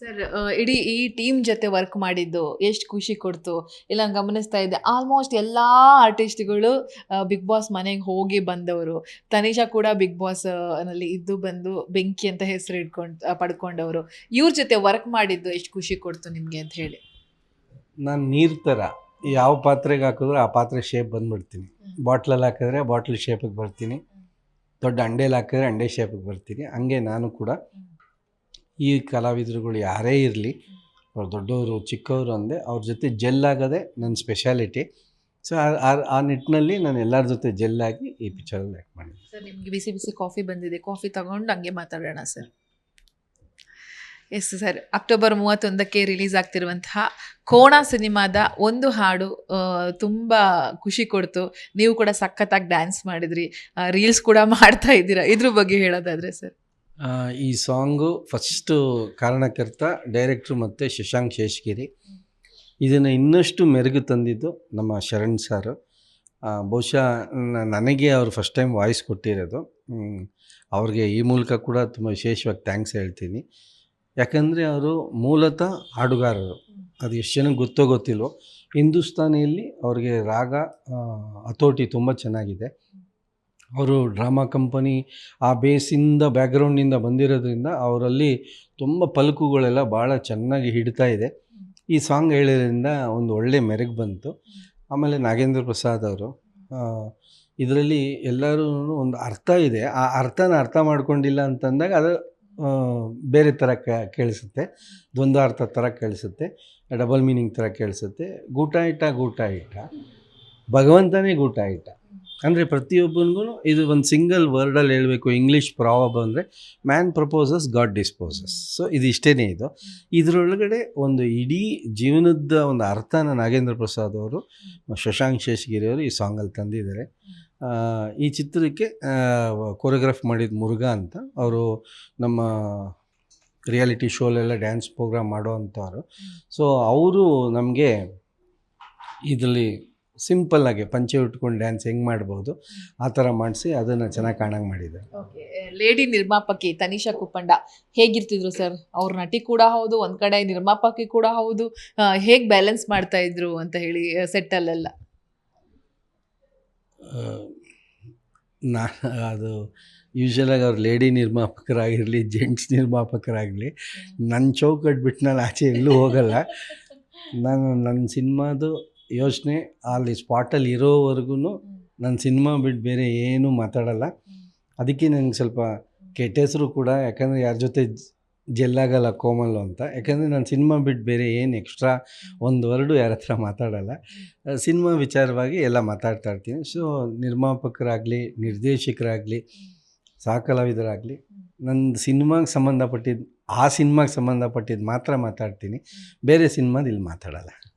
Sir ಇಡೀ ಈ team ಜೊತೆ ವರ್ಕ್ ಮಾಡಿದ್ದು ಎಷ್ಟು ಖುಷಿ ಕೊಡ್ತು. ಇಲ್ಲ ನಾನ್ ಗಮನಿಸ್ತಾ ಇದ್ದೆ. ಆಲ್ಮೋಸ್ಟ್ ಎಲ್ಲ ಆರ್ಟಿಸ್ಟ್ಗಳು ಬಿಗ್ ಬಾಸ್ ಮನೆಗೆ ಹೋಗಿ ಬಂದವರು. ತನಿಷಾ ಕೂಡ ಬಿಗ್ ಬಾಸ್ನಲ್ಲಿ ಇದ್ದು ಬಂದು ಬೆಂಕಿ ಅಂತ ಹೆಸರು ಇಟ್ಕೊಂಡು ಪಡ್ಕೊಂಡವರು. ಇವ್ರ ಜೊತೆ ವರ್ಕ್ ಮಾಡಿದ್ದು ಎಷ್ಟು ಖುಷಿ ಕೊಡ್ತು ನಿಮಗೆ ಅಂತ ಹೇಳಿ. ನಾನು ನೀರು ಥರ ಯಾವ ಪಾತ್ರೆಗೆ ಹಾಕಿದ್ರೆ ಆ ಪಾತ್ರೆ ಶೇಪ್ ಬಂದ್ಬಿಡ್ತೀನಿ. ಬಾಟ್ಲಲ್ಲಿ ಹಾಕಿದ್ರೆ ಬಾಟ್ಲ್ ಶೇಪಿಗೆ ಬರ್ತೀನಿ. ದೊಡ್ಡ ಅಂಡೇಲಿ ಹಾಕಿದ್ರೆ ಅಂಡೆ ಶೇಪಿಗೆ ಬರ್ತೀನಿ. ಹಂಗೆ ನಾನು ಕೂಡ ಈ ಕಲಾವಿದರುಗಳು ಯಾರೇ ಇರಲಿ, ಅವ್ರು ದೊಡ್ಡವರು, ಚಿಕ್ಕವರು ಅಂದೆ ಅವ್ರ ಜೊತೆ ಜೆಲ್ ಆಗೋದೇ ನನ್ನ ಸ್ಪೆಷಾಲಿಟಿ ಸೊ ಆ ನಿಟ್ಟಿನಲ್ಲಿ ನಾನು ಎಲ್ಲರ ಜೊತೆ ಜೆಲ್ಲಾಗಿ ಈ ಪಿಕ್ಚರಲ್ಲಿ ಆ್ಯಕ್ಟ್ ಮಾಡಿದ್ದೆ. ಸರ್, ನಿಮಗೆ ಬಿಸಿ ಬಿಸಿ ಕಾಫಿ ಬಂದಿದೆ. ಕಾಫಿ ತಗೊಂಡು ಹಂಗೆ ಮಾತಾಡೋಣ ಸರ್. ಎಸ್ ಸರ್ ಅಕ್ಟೋಬರ್ ಮೂವತ್ತೊಂದಕ್ಕೆ ರಿಲೀಸ್ ಆಗ್ತಿರುವಂತಹ ಕೋಣ ಸಿನಿಮಾದ ಒಂದು ಹಾಡು ತುಂಬ ಖುಷಿ ಕೊಡ್ತು. ನೀವು ಕೂಡ ಸಖತ್ತಾಗಿ ಡ್ಯಾನ್ಸ್ ಮಾಡಿದ್ರಿ. ರೀಲ್ಸ್ ಕೂಡ ಮಾಡ್ತಾ ಇದ್ದೀರಾ. ಇದ್ರ ಬಗ್ಗೆ ಹೇಳೋದಾದ್ರೆ ಸರ್. ಈ ಸಾಂಗು ಫಸ್ಟು ಕಾರಣಕರ್ತ ಡೈರೆಕ್ಟ್ರು ಮತ್ತು ಶಶಾಂಕ್ ಶೇಷಗಿರಿ. ಇದನ್ನು ಇನ್ನಷ್ಟು ಮೆರುಗು ತಂದಿದ್ದು ನಮ್ಮ ಶರಣ್ ಸಾರು. ಬಹುಶಃ ನನಗೆ ಅವರು ಫಸ್ಟ್ ಟೈಮ್ ವಾಯ್ಸ್ ಕೊಟ್ಟಿರೋದು. ಅವ್ರಿಗೆ ಈ ಮೂಲಕ ಕೂಡ ತುಂಬ ವಿಶೇಷವಾಗಿ ಥ್ಯಾಂಕ್ಸ್ ಹೇಳ್ತೀನಿ. ಯಾಕಂದರೆ ಅವರು ಮೂಲತಃ ಹಾಡುಗಾರರು. ಅದು ಎಷ್ಟು ಜನಕ್ಕೆ ಗೊತ್ತೋ ಗೊತ್ತಿಲ್ವೋ. ಹಿಂದೂಸ್ತಾನಿಯಲ್ಲಿ ಅವ್ರಿಗೆ ರಾಗ ಹತೋಟಿ ತುಂಬ ಚೆನ್ನಾಗಿದೆ. ಅವರು ಡ್ರಾಮಾ ಕಂಪನಿ ಆ ಬೇಸಿಂದ ಬ್ಯಾಕ್ಗ್ರೌಂಡಿಂದ ಬಂದಿರೋದ್ರಿಂದ ಅವರಲ್ಲಿ ತುಂಬ ಪಲಕುಗಳೆಲ್ಲ ಭಾಳ ಚೆನ್ನಾಗಿ ಹಿಡಿತಾ ಇದೆ. ಈ ಸಾಂಗ್ ಹೇಳಿದ್ರಿಂದ ಒಂದು ಒಳ್ಳೆ ಮೆರಗು ಬಂತು. ಆಮೇಲೆ ನಾಗೇಂದ್ರ ಪ್ರಸಾದ್ ಅವರು ಇದರಲ್ಲಿ ಎಲ್ಲರೂ ಒಂದು ಅರ್ಥ ಇದೆ. ಆ ಅರ್ಥನ ಅರ್ಥ ಮಾಡ್ಕೊಂಡಿಲ್ಲ ಅಂತಂದಾಗ ಅದು ಬೇರೆ ಥರ ಕೇಳಿಸುತ್ತೆ. ದ್ವಂದ್ವಾರ್ಥ ಥರ ಕೇಳಿಸುತ್ತೆ. ಡಬಲ್ ಮೀನಿಂಗ್ ಥರ ಕೇಳಿಸುತ್ತೆ. ಗೂಟ ಇಟ್ಟ ಗೂಟ ಇಟ್ಟ ಭಗವಂತನೇ ಗೂಟ ಇಟ್ಟ ಅಂದರೆ ಪ್ರತಿಯೊಬ್ಬನಿಗೂ ಇದು ಒಂದು ಸಿಂಗಲ್ ವರ್ಡಲ್ಲಿ ಹೇಳಬೇಕು ಇಂಗ್ಲೀಷ್ ಪ್ರಾವಬ್ ಅಂದರೆ man proposes god disposes so ಇದು ಇಷ್ಟೇ ಇದು. ಇದರೊಳಗಡೆ ಒಂದು ಇಡೀ ಜೀವನದ ಒಂದು ಅರ್ಥನ ನಾಗೇಂದ್ರ ಪ್ರಸಾದ್ ಅವರು, ಶಶಾಂಕ್ ಶೇಷಗಿರಿ ಅವರು ಈ ಸಾಂಗಲ್ಲಿ ತಂದಿದ್ದಾರೆ. ಈ ಚಿತ್ರಕ್ಕೆ ಕೊರಿಯೋಗ್ರಾಫ್ ಮಾಡಿದ ಮುರುಘಾ ಅಂತ ಅವರು ನಮ್ಮ ರಿಯಾಲಿಟಿ ಶೋಲೆಲ್ಲ ಡ್ಯಾನ್ಸ್ ಪ್ರೋಗ್ರಾಮ್ ಮಾಡೋ ಅಂಥವ್ರು. ಸೊ ಅವರು ನಮಗೆ ಇದರಲ್ಲಿ ಸಿಂಪಲ್ಲಾಗಿ ಪಂಚೆ ಉಟ್ಕೊಂಡು ಡ್ಯಾನ್ಸ್ ಹೆಂಗೆ ಮಾಡ್ಬೋದು ಆ ಥರ ಮಾಡಿಸಿ ಅದನ್ನು ಚೆನ್ನಾಗಿ ಕಾಣಂಗೆ ಮಾಡಿದ್ದಾರೆ. ಓಕೆ ಲೇಡಿ ನಿರ್ಮಾಪಕಿ ತನಿಷಾ ಕುಪ್ಪಂಡ ಹೇಗಿರ್ತಿದ್ರು ಸರ್? ಅವ್ರ ನಟಿ ಕೂಡ ಹೌದು ಒಂದು ಕಡೆ ನಿರ್ಮಾಪಕಿ ಕೂಡ ಹೌದು ಹೇಗೆ ಬ್ಯಾಲೆನ್ಸ್ ಮಾಡ್ತಾ ಇದ್ರು ಅಂತ ಹೇಳಿ ಸೆಟ್ಟಲ್ಲೆಲ್ಲ ನಾನು ಅದು ಯೂಶ್ವಲಾಗಿ ಅವ್ರು ಲೇಡಿ ನಿರ್ಮಾಪಕರಾಗಿರಲಿ ಜೆಂಟ್ಸ್ ನಿರ್ಮಾಪಕರಾಗಲಿ ನನ್ನ ಚೌಕಟ್ಟು ಬಿಟ್ಟು ನಾನು ಆಚೆ ಎಲ್ಲೂ ಹೋಗಲ್ಲ. ನಾನು ನನ್ನ ಸಿನಿಮಾದು ಯೋಚನೆ ಅಲ್ಲಿ ಸ್ಪಾಟಲ್ಲಿ ಇರೋವರೆಗೂ ನನ್ನ ಸಿನಿಮಾ ಬಿಟ್ಟು ಬೇರೆ ಏನೂ ಮಾತಾಡಲ್ಲ. ಅದಕ್ಕೆ ನನಗೆ ಸ್ವಲ್ಪ ಕೆಟ್ಟ ಹೆಸರು ಕೂಡ ಯಾಕಂದರೆ ಯಾರ ಜೊತೆ ಜೆಲ್ಲಾಗಲ್ಲ ಕೋಮಲ್ಲು ಅಂತ. ಯಾಕಂದರೆ ನಾನು ಸಿನಿಮಾ ಬಿಟ್ಟು ಬೇರೆ ಏನು ಎಕ್ಸ್ಟ್ರಾ ಒಂದು ವರ್ಡು ಯಾರ ಹತ್ರ ಮಾತಾಡಲ್ಲ. ಸಿನಿಮಾ ವಿಚಾರವಾಗಿ ಎಲ್ಲ ಮಾತಾಡ್ತಾ ಇರ್ತೀನಿ. ಸೊ ನಿರ್ಮಾಪಕರಾಗಲಿ ನಿರ್ದೇಶಕರಾಗಲಿ ಸಹ ಕಲಾವಿದರಾಗಲಿ ನನ್ನ ಸಿನಿಮಾಗೆ ಸಂಬಂಧಪಟ್ಟಿದ್ದು ಆ ಸಿನಿಮಾಗೆ ಸಂಬಂಧಪಟ್ಟಿದ್ದು ಮಾತ್ರ ಮಾತಾಡ್ತೀನಿ. ಬೇರೆ ಸಿನಿಮಾದ ಇಲ್ಲಿ ಮಾತಾಡಲ್ಲ.